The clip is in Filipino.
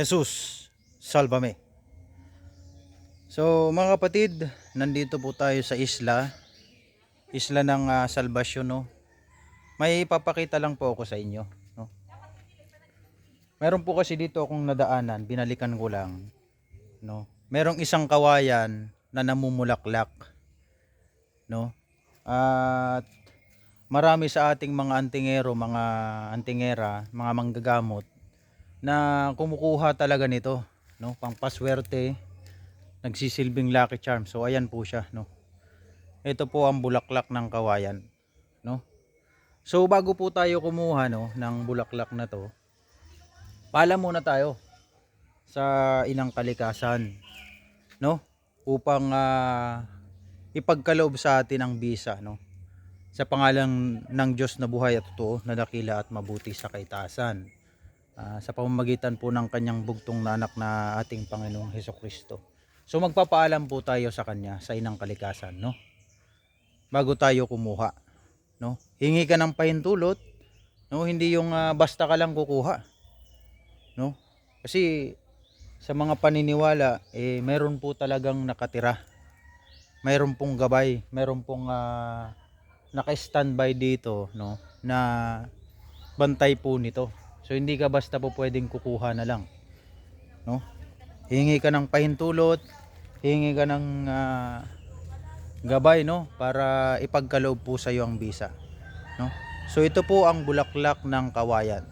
Jesus, salvame. So mga kapatid, nandito po tayo sa isla. Isla ng ah, Salvasyon, no? May ipapakita lang po ako sa inyo, no? Meron po kasi dito akong nadaanan, binalikan ko lang, no? Merong isang kawayan na namumulaklak, no? At marami sa ating mga antingero, mga antingera, mga manggagamot na kumukuha talaga nito, no? Pangpaswerte, nagsisilbing lucky charm. So ayan po siya, no? Ito po ang bulaklak ng kawayan, no? So bago po tayo kumuha no ng bulaklak na to, paalam muna tayo sa inang kalikasan, no? Upang ah, ipagkaloob sa atin ang bisa, no? Sa pangalan ng Diyos na buhay at totoo, na dakila at mabuti sa kaitasan. Ah, sa pamamagitan po ng kanyang bugtong na anak na ating Panginoong Heso Kristo. So magpapaalam po tayo sa kanya sa inang kalikasan, no? Bago tayo kumuha, no? Hingi ka ng pahintulot, no? Hindi yung ah, basta ka lang kukuha, no? Kasi sa mga paniniwala, eh meron po talagang nakatira. Mayroon pong gabay, mayroon pong ah, naka-standby dito, no? Na bantay po nito. So hindi ka basta po pwedeng kukuha na lang, no? Hingi ka ng pahintulot, hingi ka ng ah, gabay no? Para ipagkaloob po sa iyo ang bisa no? So ito po ang bulaklak ng kawayan